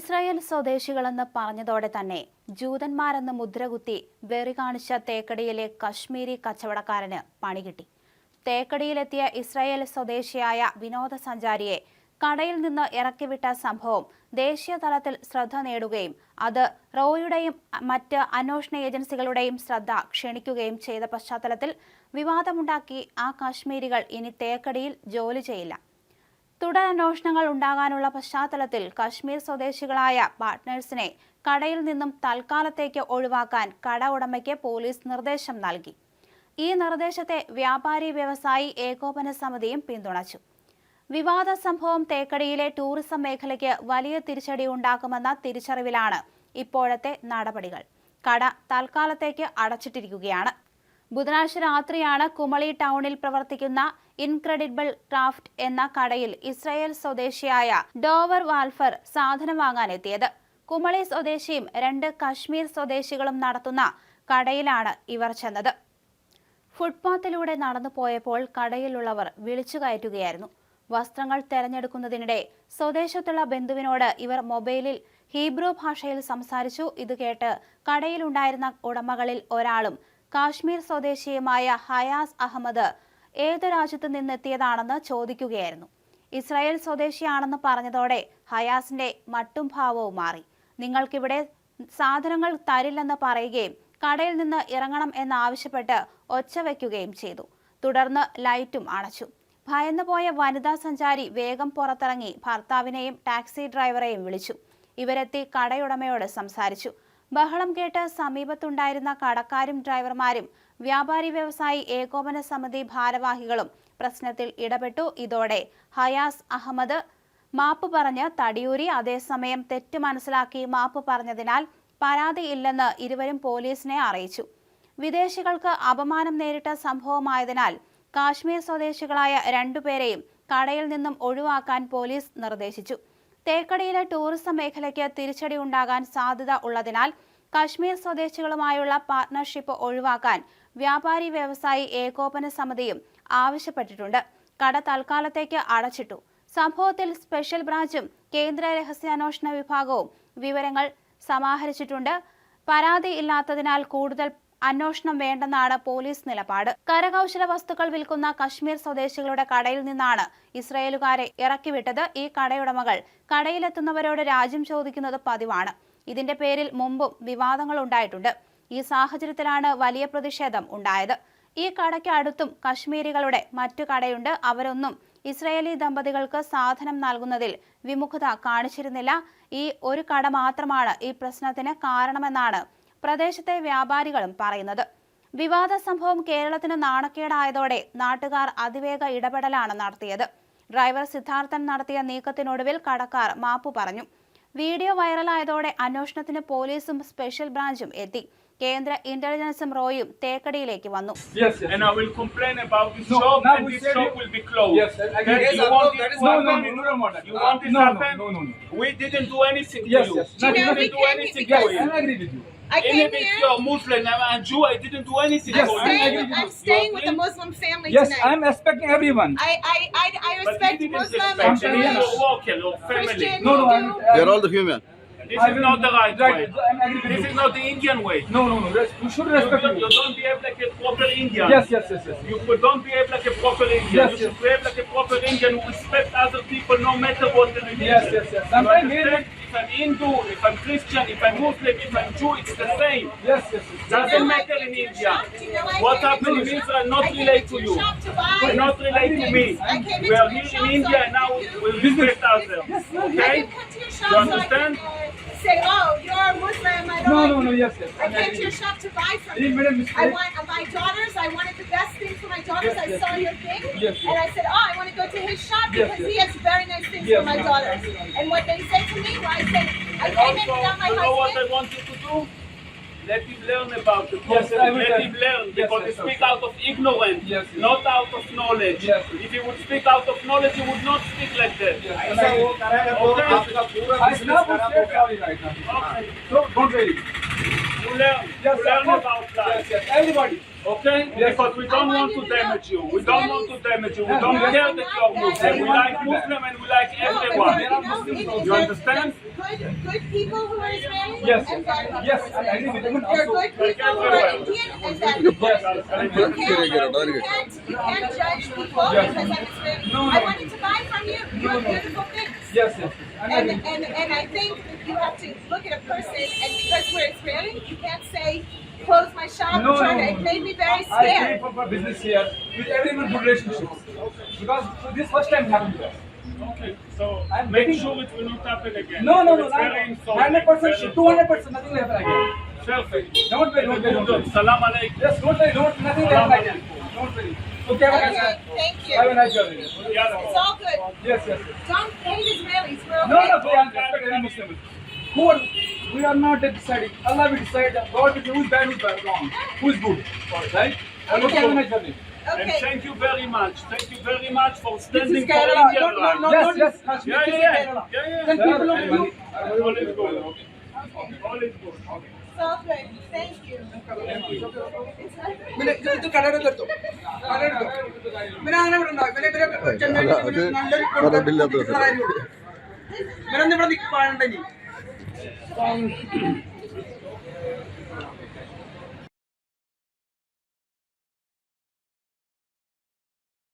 Israel സ്വദേശികളെന്ന് പറഞ്ഞതോടെ തന്നെ ജൂതന്മാരെന്ന് മുദ്രകുത്തി വെറി കാണിച്ച തേക്കടിയിലെ കശ്മീരി കച്ചവടക്കാരന് പണി കിട്ടി. തേക്കടിയിലെത്തിയ ഇസ്രായേൽ സ്വദേശിയായ വിനോദസഞ്ചാരിയെ കടയിൽ നിന്ന് ഇറക്കിവിട്ട സംഭവം ദേശീയ തലത്തിൽ ശ്രദ്ധ നേടുകയും അത് റോയുടെയും മറ്റ് അന്വേഷണ ഏജൻസികളുടെയും ശ്രദ്ധ ക്ഷണിക്കുകയും ചെയ്ത പശ്ചാത്തലത്തിൽ വിവാദമുണ്ടാക്കി ആ കാശ്മീരികൾ ഇനി തേക്കടിയിൽ ജോലി ചെയ്യില്ല. തുടരന്വേഷണങ്ങൾ ഉണ്ടാകാനുള്ള പശ്ചാത്തലത്തിൽ കശ്മീർ സ്വദേശികളായ പാർട്ട്നേഴ്സിനെ കടയിൽ നിന്നും തൽക്കാലത്തേക്ക് ഒഴിവാക്കാൻ കട ഉടമയ്ക്ക് പോലീസ് നിർദ്ദേശം നൽകി. ഈ നിർദ്ദേശത്തെ വ്യാപാരി വ്യവസായി ഏകോപന സമിതിയും പിന്തുണച്ചു. വിവാദ സംഭവം തേക്കടിയിലെ ടൂറിസം മേഖലയ്ക്ക് വലിയ തിരിച്ചടി ഉണ്ടാക്കുമെന്ന തിരിച്ചറിവിലാണ് ഇപ്പോഴത്തെ നടപടികൾ. കട തൽക്കാലത്തേക്ക് അടച്ചിട്ടിരിക്കുകയാണ്. ബുധനാഴ്ച രാത്രിയാണ് കുമളി ടൗണിൽ പ്രവർത്തിക്കുന്ന ഇൻക്രെഡിബിൾ ക്രാഫ്റ്റ് എന്ന കടയിൽ ഇസ്രായേൽ സ്വദേശിയായ ഡോവർ വാൽഫർ സാധനം വാങ്ങാനെത്തിയത്. കുമളി സ്വദേശിയും രണ്ട് കശ്മീർ സ്വദേശികളും നടത്തുന്ന കടയിലാണ് ഇവർ ചെന്നത്. ഫുട്പാത്തിലൂടെ നടന്നു പോയപ്പോൾ കടയിലുള്ളവർ വിളിച്ചു കയറ്റുകയായിരുന്നു. വസ്ത്രങ്ങൾ തെരഞ്ഞെടുക്കുന്നതിനിടെ സ്വദേശത്തുള്ള ബന്ധുവിനോട് ഇവർ മൊബൈലിൽ ഹീബ്രു ഭാഷയിൽ സംസാരിച്ചു. ഇത് കേട്ട് കടയിലുണ്ടായിരുന്ന ഉടമകളിൽ ഒരാളും കാശ്മീർ സ്വദേശിയുമായ ഹയാസ് അഹമ്മദ് ഏത് രാജ്യത്തു നിന്നെത്തിയതാണെന്ന് ചോദിക്കുകയായിരുന്നു. ഇസ്രായേൽ സ്വദേശിയാണെന്ന് പറഞ്ഞതോടെ ഹയാസിന്റെ മട്ടും ഭാവവും മാറി. നിങ്ങൾക്കിവിടെ സാധനങ്ങൾ തരില്ലെന്ന് പറയുകയും കടയിൽ നിന്ന് ഇറങ്ങണം എന്നാവശ്യപ്പെട്ട് ഒച്ച വയ്ക്കുകയും ചെയ്തു. തുടർന്ന് ലൈറ്റും അണച്ചു. ഭയന്നുപോയ വനിതാ സഞ്ചാരി വേഗം പുറത്തിറങ്ങി ഭർത്താവിനെയും ടാക്സി ഡ്രൈവറെയും വിളിച്ചു. ഇവരെത്തി കടയുടമയോട് സംസാരിച്ചു. ബഹളം കേട്ട് സമീപത്തുണ്ടായിരുന്ന കടക്കാരും ഡ്രൈവർമാരും വ്യാപാരി വ്യവസായി ഏകോപന സമിതി ഭാരവാഹികളും പ്രശ്നത്തിൽ ഇടപെട്ടു. ഇതോടെ ഹയാസ് അഹമ്മദ് മാപ്പ് പറഞ്ഞ് തടിയൂരി. അതേസമയം തെറ്റ് മനസ്സിലാക്കി മാപ്പ് പറഞ്ഞതിനാൽ പരാതിയില്ലെന്ന് ഇരുവരും പോലീസിനെ അറിയിച്ചു. വിദേശികൾക്ക് അപമാനം നേരിട്ട സംഭവമായതിനാൽ കാശ്മീർ സ്വദേശികളായ രണ്ടുപേരെയും കടയിൽ നിന്നും ഒഴിവാക്കാൻ പോലീസ് നിർദ്ദേശിച്ചു. തേക്കടിയിലെ ടൂറിസം മേഖലയ്ക്ക് തിരിച്ചടി ഉണ്ടാകാൻ സാധ്യത ഉള്ളതിനാൽ കശ്മീർ സ്വദേശികളുമായുള്ള പാർട്ണർഷിപ്പ് ഒഴിവാക്കാൻ വ്യാപാരി വ്യവസായി ഏകോപന സമിതിയും ആവശ്യപ്പെട്ടിട്ടുണ്ട്. കട തൽക്കാലത്തേക്ക് അടച്ചിട്ടു. സംഭവത്തിൽ സ്പെഷ്യൽ ബ്രാഞ്ചും കേന്ദ്ര രഹസ്യാന്വേഷണ വിഭാഗവും വിവരങ്ങൾ സമാഹരിച്ചിട്ടുണ്ട്. പരാതി ഇല്ലാത്തതിനാൽ കൂടുതൽ അന്വേഷണം വേണ്ടെന്നാണ് പോലീസ് നിലപാട്. കരകൗശല വസ്തുക്കൾ വിൽക്കുന്ന കശ്മീർ സ്വദേശികളുടെ കടയിൽ നിന്നാണ് ഇസ്രയേലുകാരെ ഇറക്കിവിട്ടത് ഈ കടയുടമകൾ. കടയിലെത്തുന്നവരോട് രാജ്യം ചോദിക്കുന്നത് പതിവാണ്. ഇതിന്റെ പേരിൽ മുമ്പും വിവാദങ്ങൾ ഉണ്ടായിട്ടുണ്ട്. ഈ സാഹചര്യത്തിലാണ് വലിയ പ്രതിഷേധം ഉണ്ടായത്. ഈ കടയ്ക്ക് അടുത്തും കശ്മീരികളുടെ മറ്റു കടയുണ്ട്. അവരൊന്നും ഇസ്രയേലി ദമ്പതികൾക്ക് സാധനം നൽകുന്നതിൽ വിമുഖത കാണിച്ചിരുന്നില്ല. ഈ ഒരു കട മാത്രമാണ് ഈ പ്രശ്നത്തിന് കാരണമെന്നാണ് പ്രദേശത്തെ വ്യാപാരികളും പറയുന്നത്. വിവാദ സംഭവം കേരളത്തിന് നാണക്കേടായതോടെ നാട്ടുകാർ അതിവേഗ ഇടപെടലാണ് നടത്തിയത്. ഡ്രൈവർ സിദ്ധാർത്ഥൻ നടത്തിയ നീക്കത്തിനൊടുവിൽ കടക്കാർ മാപ്പു പറഞ്ഞു. വീഡിയോ വൈറലായതോടെ അന്വേഷണത്തിന് പോലീസും സ്പെഷ്യൽ ബ്രാഞ്ചും എത്തി. കേന്ദ്ര ഇന്റലിജൻസും റോയും തേക്കടിയിലേക്ക് വന്നു. Yes, I came Even if here. you're Muslim and Jew, I didn't do anything. Yes, I'm, staying, I'm staying with a Muslim family Yes, tonight. I'm respecting everyone. I I I, I respect Muslim, Jewish, family. Christian, No, no, I'm, Hindu. They're all the human. This I is not the right Right, way. I'm This is not the Indian way. No, no, no. res- You should You, respect you don't behave like a proper Indian. Yes, yes, yes, yes. You could- don't behave like a proper Indian. Yes, you should behave like a proper Indian who respect other people no matter what the religion. Yes, yes, yes. I'm we understand? if I'm Hindu, if I'm Christian, if I'm Muslim, if I'm Jew, it's the same. Yes, yes. yes. Doesn't matter in India. What happened in Israel not relate to you. To not relate to me. We are here in India and now we'll visit ourselves. Okay? You understand? Say, oh, you're a Muslim. I don't No, like no, no. Yes, yes. I came to your shop to buy from You you. made a I want uh, my daughters. I wanted the best thing for my daughters. Yes, I yes. saw your thing, Yes, yes. and I said, oh, I want to go to his shop because yes. he has very nice things Yes, for my daughters. And what they said to me, well, I said, I came in also, without my you know what I husband. want you to do? Let him learn about the Yes, concept. Will Let him learn because yes, he speaks out of ignorance, Yes, yes. not out of knowledge. Yes. If he would speak out of knowledge, he would not speak like that. Yes, I'm agree. I snap will say sorry right now. Okay. So don't worry. You learn. Yes, you learn about life. Yes, yes. Everybody. Okay? Yes. Because we don't want want to to damage you. We don't want to damage you. We don't yeah. care that you are Muslim. We like like. Muslim and we like No, everyone. you know, Muslims it- also. it- You that's- understand? good, good people who are Israeli Yes, and bad yes, I agree with you. There are good people who are Indian and bad people. You can't, you can't, you can't judge people Yes. because I'm Israeli. No, I wanted to buy from you. You have beautiful things. Yes, yes. And I And, agree. and, and I think you have to look at a person, and because we're Israeli, you can't say, close my shop. No, try no, no. It made me very scared. I pay scared. for, for business here with everyone good relationships. Because this first time happened to us. Okay, so I'm make getting- sure it will not happen again. No, no, no, It's very insulting, hundred percent, two hundred percent, nothing will happen again. Perfect. Don't worry, don't worry, don't worry. Salam alaikum. Yes, don't worry, don't, nothing will happen again. Don't worry. Okay, have Okay, thank you. Have a nice journey. It's all good. Yes, yes, yes. Don't hate Israelis. We're okay. No, no, we are respect every Muslim. Who are, we are not deciding. Allah will decide. God will who is bad, who is bad, wrong, who is good. Right? Okay, have a nice journey. And Okay. thank you very much. Thank you very much for standing for Kerala. Indian Not- not- not- rights. Yes, yes, Kashmir. Yeah, This yeah, is yeah. Kerala. Yeah, yeah. Then people Sir, look at you. All is good. All is good. It's all good. Thank you. പിന്നെ ഇത് ഇത് കടയുടെ എടുത്തു കടയുടെ പിന്നെ അങ്ങനെ ഇവിടെ ഉണ്ടാവും പിന്നെ ഇവരെ ചെന്നൈയിൽ പിന്നെ നല്ലൊരു കടയില്ലാത്ത ഇവരൊന്നും ഇവിടെ നിൽക്കാനുണ്ടെങ്കിൽ Following